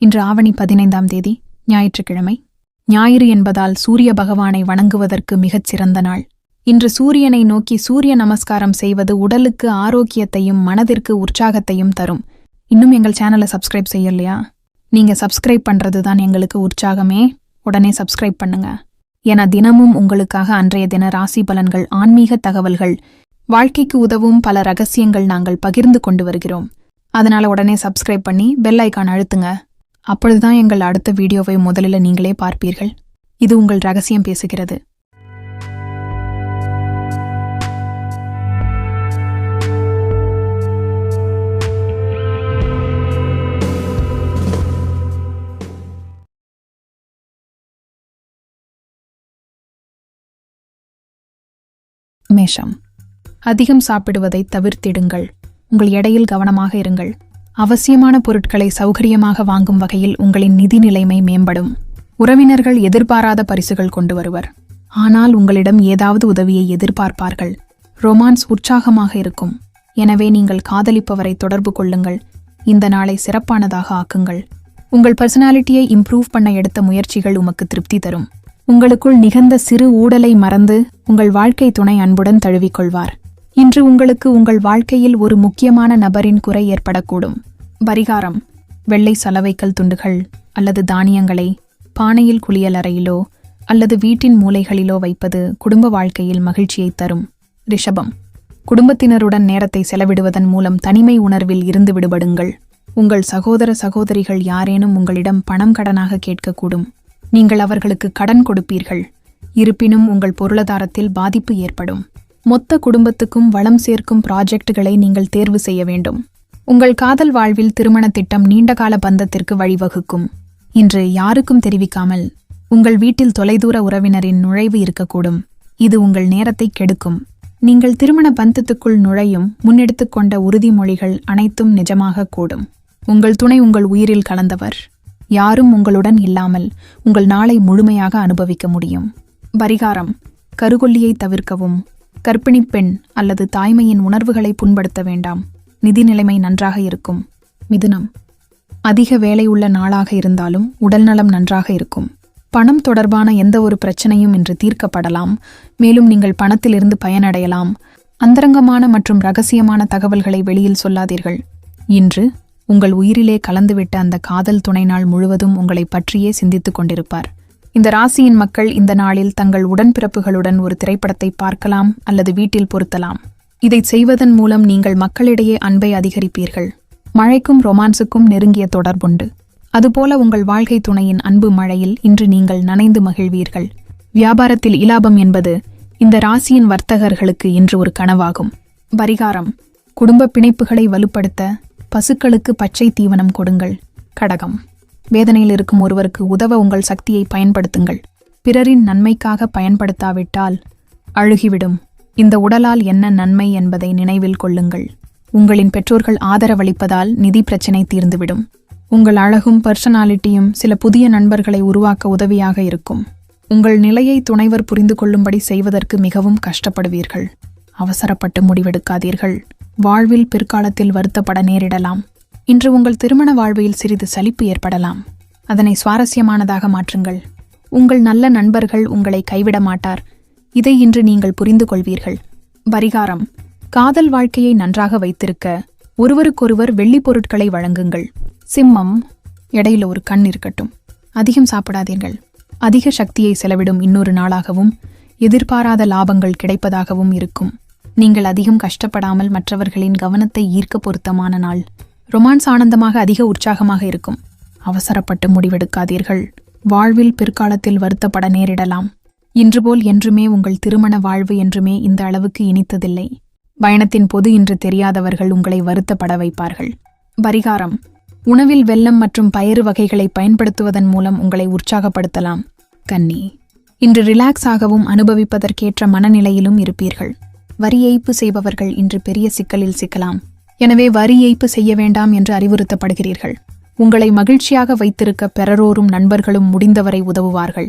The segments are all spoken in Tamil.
இன்று ஆவணி பதினைந்தாம் தேதி ஞாயிற்றுக்கிழமை. ஞாயிறு என்பதால் சூரிய பகவானை வணங்குவதற்கு மிகச் சிறந்த நாள். இன்று சூரியனை நோக்கி சூரிய நமஸ்காரம் செய்வது உடலுக்கு ஆரோக்கியத்தையும் மனதிற்கு உற்சாகத்தையும் தரும். இன்னும் எங்கள் சேனலை சப்ஸ்கிரைப் செய்யலையா? நீங்க சப்ஸ்கிரைப் பண்றது தான் எங்களுக்கு உற்சாகமே. உடனே சப்ஸ்கிரைப் பண்ணுங்க. என தினமும் உங்களுக்காக அன்றைய தின ராசி பலன்கள் ஆன்மீக தகவல்கள் வாழ்க்கைக்கு உதவும் பல ரகசியங்கள் நாங்கள் பகிர்ந்து கொண்டு வருகிறோம். அதனால உடனே சப்ஸ்கிரைப் பண்ணி பெல் ஐக்கான் அழுத்துங்க. அப்பொழுதுதான் எங்கள் அடுத்த வீடியோவை முதலில் நீங்களே பார்ப்பீர்கள். இது உங்கள் ரகசியம் பேசுகிறது. மேஷம் அதிகம் சாப்பிடுவதை தவிர்த்திடுங்கள். உங்கள் எடையில் கவனமாக இருங்கள். அவசியமான பொருட்களை சௌகரியமாக வாங்கும் வகையில் உங்களின் நிதி நிலைமை மேம்படும். உறவினர்கள் எதிர்பாராத பரிசுகள் கொண்டு வருவர். ஆனால் உங்களிடம் ஏதாவது உதவியை எதிர்பார்ப்பார்கள். ரொமான்ஸ் உற்சாகமாக இருக்கும். எனவே நீங்கள் காதலிப்பவரை தொடர்பு கொள்ளுங்கள். இந்த நாளை சிறப்பானதாக ஆக்குங்கள். உங்கள் பர்சனாலிட்டியை இம்ப்ரூவ் பண்ண எடுத்த முயற்சிகள் உமக்கு திருப்தி தரும். உங்களுக்குள் நிகழ்ந்த சிறு ஊடலை மறந்து உங்கள் வாழ்க்கை துணை அன்புடன் தழுவிக்கொள்வார். இன்று உங்களுக்கு உங்கள் வாழ்க்கையில் ஒரு முக்கியமான நபரின் குறை ஏற்படக்கூடும். பரிகாரம். வெள்ளை சலவைக்கல் துண்டுகள் அல்லது தானியங்களை பானையில் குளியலறையிலோ அல்லது வீட்டின் மூலைகளிலோ வைப்பது குடும்ப வாழ்க்கையில் மகிழ்ச்சியை தரும். ரிஷபம். குடும்பத்தினருடன் நேரத்தை செலவிடுவதன் மூலம் தனிமை உணர்வில் இருந்து விடுபடுங்கள். உங்கள் சகோதர சகோதரிகள் யாரேனும் உங்களிடம் பணம் கடனாக கேட்கக்கூடும். நீங்கள் அவர்களுக்கு கடன் கொடுப்பீர்கள். இருப்பினும் உங்கள் பொருளாதாரத்தில் பாதிப்பு ஏற்படும். மொத்த குடும்பத்துக்கும் வளம் சேர்க்கும் ப்ராஜெக்டுகளை நீங்கள் தேர்வு செய்ய வேண்டும். உங்கள் காதல் வாழ்வில் திருமண திட்டம் நீண்டகால பந்தத்திற்கு வழிவகுக்கும். இன்று யாருக்கும் தெரிவிக்காமல் உங்கள் வீட்டில் தொலைதூர உறவினரின் நுழைவு இருக்கக்கூடும். இது உங்கள் நேரத்தை கெடுக்கும். நீங்கள் திருமண பந்தத்துக்குள் நுழையும் முன்னெடுத்துக்கொண்ட உறுதிமொழிகள் அனைத்தும் நிஜமாக கூடும். உங்கள் துணை உங்கள் உயிரில் கலந்தவர். யாரும் உங்களுடன் இல்லாமல் உங்கள் நாளை முழுமையாக அனுபவிக்க முடியும். பரிகாரம். கருகொல்லியை தவிர்க்கவும். கர்ப்பிணிப் பெண் அல்லது தாய்மையின் உணர்வுகளை புண்படுத்த வேண்டாம். நிதி நிலைமை நன்றாக இருக்கும். மிதுனம். அதிக வேலை உள்ள நாளாக இருந்தாலும் உடல்நலம் நன்றாக இருக்கும். பணம் தொடர்பான எந்த ஒரு பிரச்சனையும் இன்று தீர்க்கப்படலாம். மேலும் நீங்கள் பணத்திலிருந்து பயனடையலாம். அந்தரங்கமான மற்றும் ரகசியமான தகவல்களை வெளியில் சொல்லாதீர்கள். இன்று உங்கள் உயிரிலே கலந்துவிட்ட அந்த காதல் துணை நாள் முழுவதும் உங்களை பற்றியே சிந்தித்துக் கொண்டிருப்பார். இந்த ராசியின் மக்கள் இந்த நாளில் தங்கள் உடன்பிறப்புகளுடன் ஒரு திரைப்படத்தை பார்க்கலாம் அல்லது வீட்டில் பொருத்தலாம். இதைச் செய்வதன் மூலம் நீங்கள் மக்களிடையே அன்பை அதிகரிப்பீர்கள். மழைக்கும் ரொமான்ஸுக்கும் நெருங்கிய தொடர்புண்டு. அதுபோல உங்கள் வாழ்க்கை துணையின் அன்பு மழையில் இன்று நீங்கள் நனைந்து மகிழ்வீர்கள். வியாபாரத்தில் இலாபம் என்பது இந்த ராசியின் வர்த்தகர்களுக்கு இன்று ஒரு கனவாகும். பரிகாரம். குடும்ப பிணைப்புகளை வலுப்படுத்த பசுக்களுக்கு பச்சை தீவனம் கொடுங்கள். கடகம். வேதனையில் இருக்கும் ஒருவருக்கு உதவ உங்கள் சக்தியை பயன்படுத்துங்கள். பிறரின் நன்மைக்காக பயன்படுத்தாவிட்டால் அழுகிவிடும். இந்த உடலால் என்ன நன்மை என்பதை நினைவில் கொள்ளுங்கள். உங்களின் பெற்றோர்கள் ஆதரவளிப்பதால் நிதி பிரச்சினை தீர்ந்துவிடும். உங்கள் அழகும் பர்சனாலிட்டியும் சில புதிய நண்பர்களை உருவாக்க உதவியாக இருக்கும். உங்கள் நிலையை துணைவர் புரிந்து கொள்ளும்படி செய்வதற்கு மிகவும் கஷ்டப்படுவீர்கள். அவசரப்பட்டு முடிவெடுக்காதீர்கள். வாழ்வில் பிற்காலத்தில் வருத்தப்பட நேரிடலாம். இன்று உங்கள் திருமண வாழ்வில் சிறிது சலிப்பு ஏற்படலாம். அதனை சுவாரஸ்யமானதாக மாற்றுங்கள். உங்கள் நல்ல நண்பர்கள் உங்களை கைவிட மாட்டார். இதை இன்று நீங்கள் புரிந்து கொள்வீர்கள் பரிகாரம். காதல் வாழ்க்கையை நன்றாக வைத்திருக்க ஒருவருக்கொருவர் வெள்ளி பொருட்களை வழங்குங்கள். சிம்மம். இடையில ஒரு கண் இருக்கட்டும். அதிகம் சாப்பிடாதீர்கள். அதிக சக்தியை செலவிடும் இன்னொரு நாளாகவும் எதிர்பாராத லாபங்கள் கிடைப்பதாகவும் இருக்கும். நீங்கள் அதிகம் கஷ்டப்படாமல் மற்றவர்களின் கவனத்தை ஈர்க்க பொருத்தமான நாள். ரொமான்ஸ் ஆனந்தமாக அதிக உற்சாகமாக இருக்கும். அவசரப்பட்டு முடிவெடுக்காதீர்கள். வாழ்வில் பிற்காலத்தில் வருத்தப்பட நேரிடலாம். இன்றுபோல் என்றுமே உங்கள் திருமண வாழ்வு என்றுமே இந்த அளவுக்கு இனித்ததில்லை. பயணத்தின் பொது இன்று தெரியாதவர்கள் உங்களை வருத்தப்பட வைப்பார்கள். பரிகாரம். உணவில் வெல்லம் மற்றும் பயறு வகைகளை பயன்படுத்துவதன் மூலம் உங்களை உற்சாகப்படுத்தலாம். கன்னி. இன்று ரிலாக்ஸ் ஆகவும் அனுபவிப்பதற்கேற்ற மனநிலையிலும் இருப்பீர்கள். வரி ஏய்ப்பு செய்பவர்கள் இன்று பெரிய சிக்கலில் சிக்கலாம். எனவே வரி ஏய்ப்பு செய்ய வேண்டாம் என்று அறிவுறுத்தப்படுகிறீர்கள். உங்களை மகிழ்ச்சியாக வைத்திருக்க பெறரோரும் நண்பர்களும் முடிந்தவரை உதவுவார்கள்.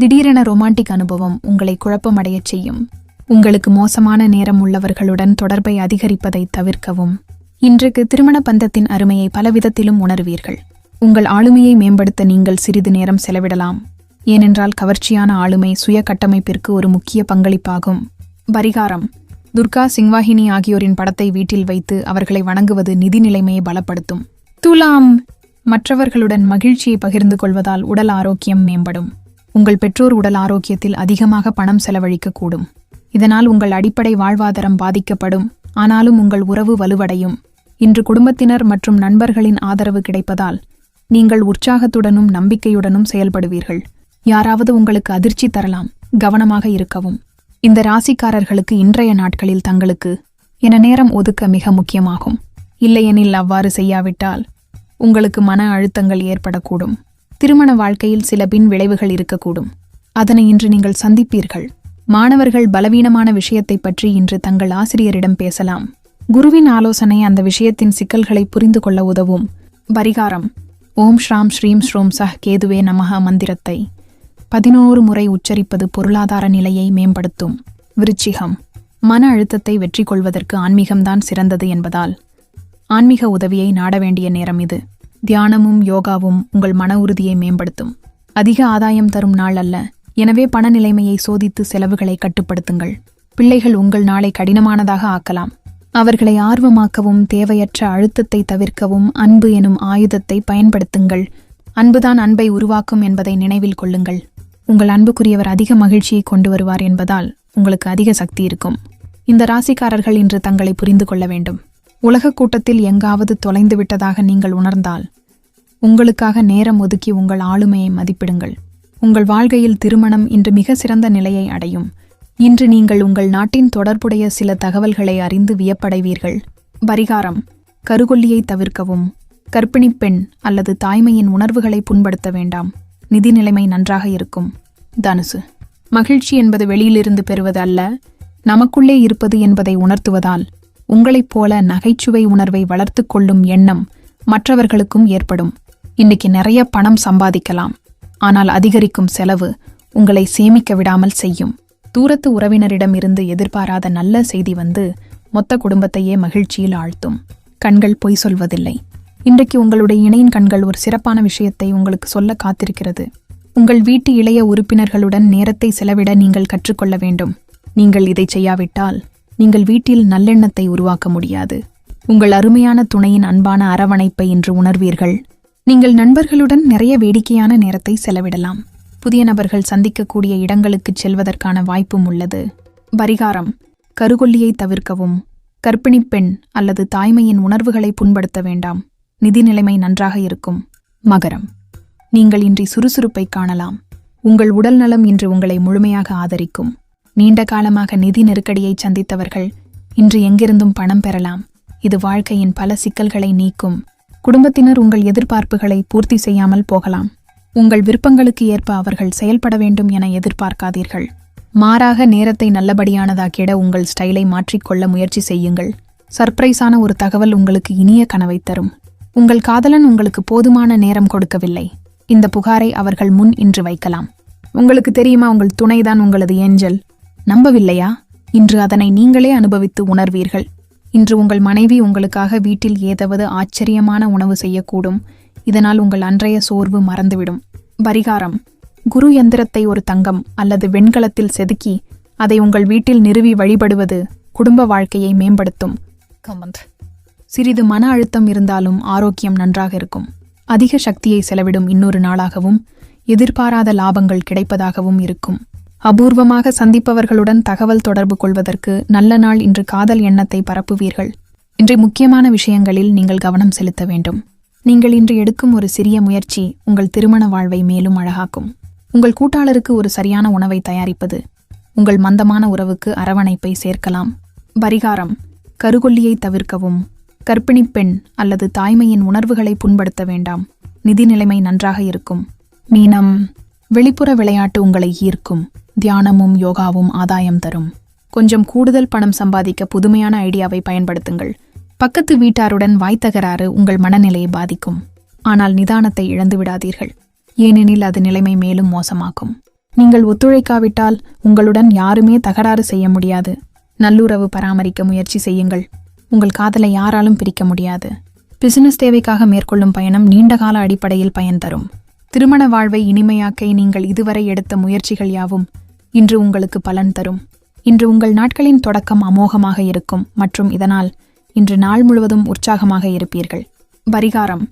திடீரென ரொமான்டிக் அனுபவம் உங்களை குழப்பமடையச் செய்யும். உங்களுக்கு மோசமான நேரம் உள்ளவர்களுடன் தொடர்பை அதிகரிப்பதை தவிர்க்கவும். இன்றைக்கு திருமண பந்தத்தின் அருமையை பலவிதத்திலும் உணர்வீர்கள். உங்கள் ஆளுமையை மேம்படுத்த நீங்கள் சிறிது நேரம் செலவிடலாம். ஏனென்றால் கவர்ச்சியான ஆளுமை சுய கட்டமைப்பிற்கு ஒரு முக்கிய பங்களிப்பாகும். பரிகாரம். துர்கா சிங்வாகினி ஆகியோரின் படத்தை வீட்டில் வைத்து அவர்களை வணங்குவது நிதி நிலைமையை பலப்படுத்தும். துலாம். மற்றவர்களுடன் மகிழ்ச்சியை பகிர்ந்து கொள்வதால் உடல் ஆரோக்கியம் மேம்படும். உங்கள் பெற்றோர் உடல் ஆரோக்கியத்தில் அதிகமாக பணம் செலவழிக்கக்கூடும். இதனால் உங்கள் அடிப்படை வாழ்வாதாரம் பாதிக்கப்படும். ஆனாலும் உங்கள் உறவு வலுவடையும். இன்று குடும்பத்தினர் மற்றும் நண்பர்களின் ஆதரவு கிடைப்பதால் நீங்கள் உற்சாகத்துடனும் நம்பிக்கையுடனும் செயல்படுவீர்கள். யாராவது உங்களுக்கு அதிர்ச்சி தரலாம். கவனமாக இருக்கவும். இந்த ராசிக்காரர்களுக்கு இன்றைய நாட்களில் தங்களுக்கு என நேரம் ஒதுக்க மிக முக்கியமாகும். இல்லையெனில் அவ்வாறு செய்யாவிட்டால் உங்களுக்கு மன அழுத்தங்கள் ஏற்படக்கூடும். திருமண வாழ்க்கையில் சில பின் விளைவுகள் இருக்கக்கூடும். அதனை இன்று நீங்கள் சந்திப்பீர்கள். மாணவர்கள் பலவீனமான விஷயத்தை பற்றி இன்று தங்கள் ஆசிரியரிடம் பேசலாம். குருவின் ஆலோசனை அந்த விஷயத்தின் சிக்கல்களை புரிந்து கொள்ள உதவும். பரிகாரம். ஓம் ஸ்ராம் ஸ்ரீம் ஸ்ரோம் சஹ் கேதுவே நமக மந்திரத்தை. பதினோரு முறை உச்சரிப்பது பொருளாதார நிலையை மேம்படுத்தும். விருச்சிகம். மன அழுத்தத்தை வெற்றி கொள்வதற்கு ஆன்மீகம்தான் சிறந்தது என்பதால். ஆன்மீக உதவியை நாட வேண்டிய நேரம் இது. தியானமும் யோகாவும் உங்கள் மன உறுதியை மேம்படுத்தும். அதிக ஆதாயம் தரும் நாள் அல்ல. எனவே பண நிலைமையை சோதித்து செலவுகளை கட்டுப்படுத்துங்கள். பிள்ளைகள் உங்கள் நாளை கடினமானதாக ஆக்கலாம். அவர்களை ஆர்வமாக்கவும் தேவையற்ற அழுத்தத்தை தவிர்க்கவும் அன்பு எனும் ஆயுதத்தை பயன்படுத்துங்கள். அன்புதான் அன்பை உருவாக்கும் என்பதை நினைவில் கொள்ளுங்கள். உங்கள் அன்புக்குரியவர் அதிக மகிழ்ச்சியை கொண்டு வருவார் என்பதால் உங்களுக்கு அதிக சக்தி இருக்கும். இந்த ராசிக்காரர்கள் இன்று தங்களை புரிந்து கொள்ள வேண்டும். உலக கூட்டத்தில் எங்காவது தொலைந்து விட்டதாக நீங்கள் உணர்ந்தால் உங்களுக்காக நேரம் ஒதுக்கி உங்கள் ஆளுமையை மதிப்பிடுங்கள். உங்கள் வாழ்க்கையில் திருமணம் இன்று மிக சிறந்த நிலையை அடையும். இன்று நீங்கள் உங்கள் நாட்டின் தொடர்புடைய சில தகவல்களை அறிந்து வியப்படைவீர்கள். பரிகாரம் கருகொல்லியை தவிர்க்கவும். கர்ப்பிணிப் பெண் அல்லது தாய்மையின் உணர்வுகளை புண்படுத்த வேண்டாம். நிதி நிலைமை நன்றாக இருக்கும். தனுசு. மகிழ்ச்சி என்பது வெளியிலிருந்து பெறுவது அல்ல நமக்குள்ளே இருப்பது என்பதை உணர்த்துவதால் உங்களைப் போல நகைச்சுவை உணர்வை வளர்த்து கொள்ளும் எண்ணம் மற்றவர்களுக்கும் ஏற்படும். இன்னைக்கு நிறைய பணம் சம்பாதிக்கலாம். ஆனால் அதிகரிக்கும் செலவு உங்களை சேமிக்க விடாமல் செய்யும். தூரத்து உறவினரிடம் இருந்து எதிர்பாராத நல்ல செய்தி வந்து மொத்த குடும்பத்தையே மகிழ்ச்சியில் ஆழ்த்தும். கண்கள் பொய் சொல்வதில்லை. இன்றைக்கு உங்களுடைய இணையின் கண்கள் ஒரு சிறப்பான விஷயத்தை உங்களுக்கு சொல்ல காத்திருக்கிறது. உங்கள் வீட்டு இளைய உறுப்பினர்களுடன் நேரத்தை செலவிட நீங்கள் கற்றுக்கொள்ள வேண்டும். நீங்கள் இதை செய்யாவிட்டால் நீங்கள் வீட்டில் நல்லெண்ணத்தை உருவாக்க முடியாது. உங்கள் அருமையான துணையின் அன்பான அரவணைப்பை இன்று உணர்வீர்கள். நீங்கள் நண்பர்களுடன் நிறைய வேடிக்கையான நேரத்தை செலவிடலாம். புதிய நபர்கள் சந்திக்கக்கூடிய இடங்களுக்குச் செல்வதற்கான வாய்ப்பும் உள்ளது. பரிகாரம். கருகொல்லியை தவிர்க்கவும். கர்ப்பிணிப் பெண் அல்லது தாய்மையின் உணர்வுகளை புண்படுத்த வேண்டாம். நிதி நிலைமை நன்றாக இருக்கும். மகரம். நீங்கள் இன்றி சுறுசுறுப்பை காணலாம். உங்கள் உடல் நலம் இன்று உங்களை முழுமையாக ஆதரிக்கும். நீண்ட காலமாக நிதி நெருக்கடியை சந்தித்தவர்கள் இன்று எங்கிருந்தும் பணம் பெறலாம். இது வாழ்க்கையின் பல சிக்கல்களை நீக்கும். குடும்பத்தினர் உங்கள் எதிர்பார்ப்புகளை பூர்த்தி செய்யாமல் போகலாம். உங்கள் விருப்பங்களுக்கு ஏற்ப அவர்கள் செயல்பட வேண்டும் என எதிர்பார்க்காதீர்கள். மாறாக நேரத்தை நல்லபடியானதாக்கிட உங்கள் ஸ்டைலை மாற்றிக்கொள்ள முயற்சி செய்யுங்கள். சர்ப்ரைஸான ஒரு தகவல் உங்களுக்கு இனிய கனவை தரும். உங்கள் காதலன் உங்களுக்கு போதுமான நேரம் கொடுக்கவில்லை. இந்த புகாரை அவர்கள் முன் இன்று வைக்கலாம். உங்களுக்கு தெரியுமா உங்கள் துணைதான் உங்களது ஏஞ்சல்? நம்பவில்லையா? இன்று அதனை நீங்களே அனுபவித்து உணர்வீர்கள். இன்று உங்கள் மனைவி உங்களுக்காக வீட்டில் ஏதாவது ஆச்சரியமான உணவு செய்யக்கூடும். இதனால் உங்கள் அன்றைய சோர்வு மறந்துவிடும். பரிகாரம். குரு எந்திரத்தை ஒரு தங்கம் அல்லது வெண்கலத்தில் செதுக்கி அதை உங்கள் வீட்டில் நிறுவி வழிபடுவது குடும்ப வாழ்க்கையை மேம்படுத்தும். கமந்த். சிறிது மன அழுத்தம் இருந்தாலும் ஆரோக்கியம் நன்றாக இருக்கும். அதிக சக்தியை செலவிடும் இன்னொரு நாளாகவும் எதிர்பாராத லாபங்கள் கிடைப்பதாகவும் இருக்கும். அபூர்வமாக சந்திப்பவர்களுடன் தகவல் தொடர்பு கொள்வதற்கு நல்ல நாள் இன்று காதல் எண்ணத்தை பரப்புவீர்கள். இன்றை முக்கியமான விஷயங்களில் நீங்கள் கவனம் செலுத்த வேண்டும். நீங்கள் இன்று எடுக்கும் ஒரு சிறிய முயற்சி உங்கள் திருமண வாழ்வை மேலும் அழகாக்கும். உங்கள் கூட்டாளருக்கு ஒரு சரியான உணவை தயாரிப்பது. உங்கள் மந்தமான உறவுக்கு அரவணைப்பை சேர்க்கலாம். பரிகாரம். கருகொல்லியை தவிர்க்கவும். கர்ப்பிணிப் பெண் அல்லது தாய்மையின் உணர்வுகளை புண்படுத்த வேண்டாம். நிதி நிலைமை நன்றாக இருக்கும். மீனம். வெளிப்புற விளையாட்டு உங்களை ஈர்க்கும். தியானமும் யோகாவும் ஆதாயம் தரும். கொஞ்சம் கூடுதல் பணம் சம்பாதிக்க புதுமையான ஐடியாவை பயன்படுத்துங்கள். பக்கத்து வீட்டாருடன் வாய்த்தகராறு உங்கள் மனநிலையை பாதிக்கும். ஆனால் நிதானத்தை இழந்து விடாதீர்கள். ஏனெனில் அது நிலைமை மேலும் மோசமாக்கும். நீங்கள் ஒத்துழைக்காவிட்டால் உங்களுடன் யாருமே தகராறு செய்ய முடியாது. நல்லுறவு பராமரிக்க முயற்சி செய்யுங்கள். உங்கள் காதலை யாராலும் பிரிக்க முடியாது. பிசினஸ் தேவைக்காக மேற்கொள்ளும் பயணம் நீண்டகால அடிப்படையில் பயன் தரும். திருமண வாழ்வை இனிமையாக்க நீங்கள் இதுவரை எடுத்த முயற்சிகள் யாவும் இன்று உங்களுக்கு பலன் தரும். இன்று உங்கள் நாட்களின் தொடக்கம் அமோகமாக இருக்கும் மற்றும் இதனால் இன்று நாள் முழுவதும் உற்சாகமாக இருப்பீர்கள். பரிகாரம்.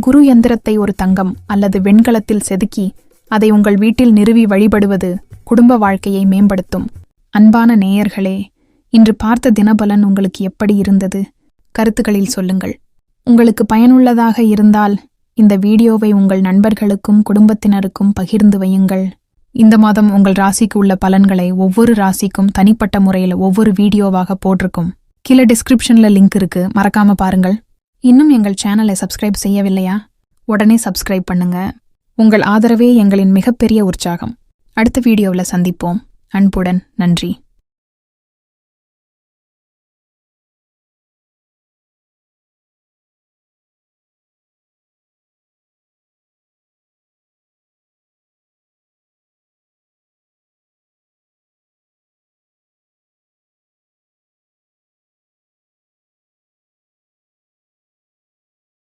குரு எந்திரத்தை ஒரு தங்கம் அல்லது வெண்கலத்தில் செதுக்கி அதை உங்கள் வீட்டில் நிறுவி வழிபடுவது குடும்ப வாழ்க்கையை மேம்படுத்தும். அன்பான நேயர்களே இன்று பார்த்த தினபலன் உங்களுக்கு எப்படி இருந்தது? கருத்துக்களில் சொல்லுங்கள். உங்களுக்கு பயனுள்ளதாக இருந்தால் இந்த வீடியோவை உங்கள் நண்பர்களுக்கும் குடும்பத்தினருக்கும் பகிர்ந்து வையுங்கள். இந்த மாதம் உங்கள் ராசிக்கு உள்ள பலன்களை ஒவ்வொரு ராசிக்கும் தனிப்பட்ட முறையில் ஒவ்வொரு வீடியோவாக போட்டிருக்கும். கீழே டிஸ்கிரிப்ஷன்ல லிங்க் இருக்கு. மறக்காம பாருங்கள். இன்னும் எங்கள் சேனலை சப்ஸ்கிரைப் செய்யவில்லையா? உடனே சப்ஸ்கிரைப் பண்ணுங்க. உங்கள் ஆதரவே எங்களின் மிகப்பெரிய உற்சாகம். அடுத்த வீடியோவில் சந்திப்போம். அன்புடன் நன்றி.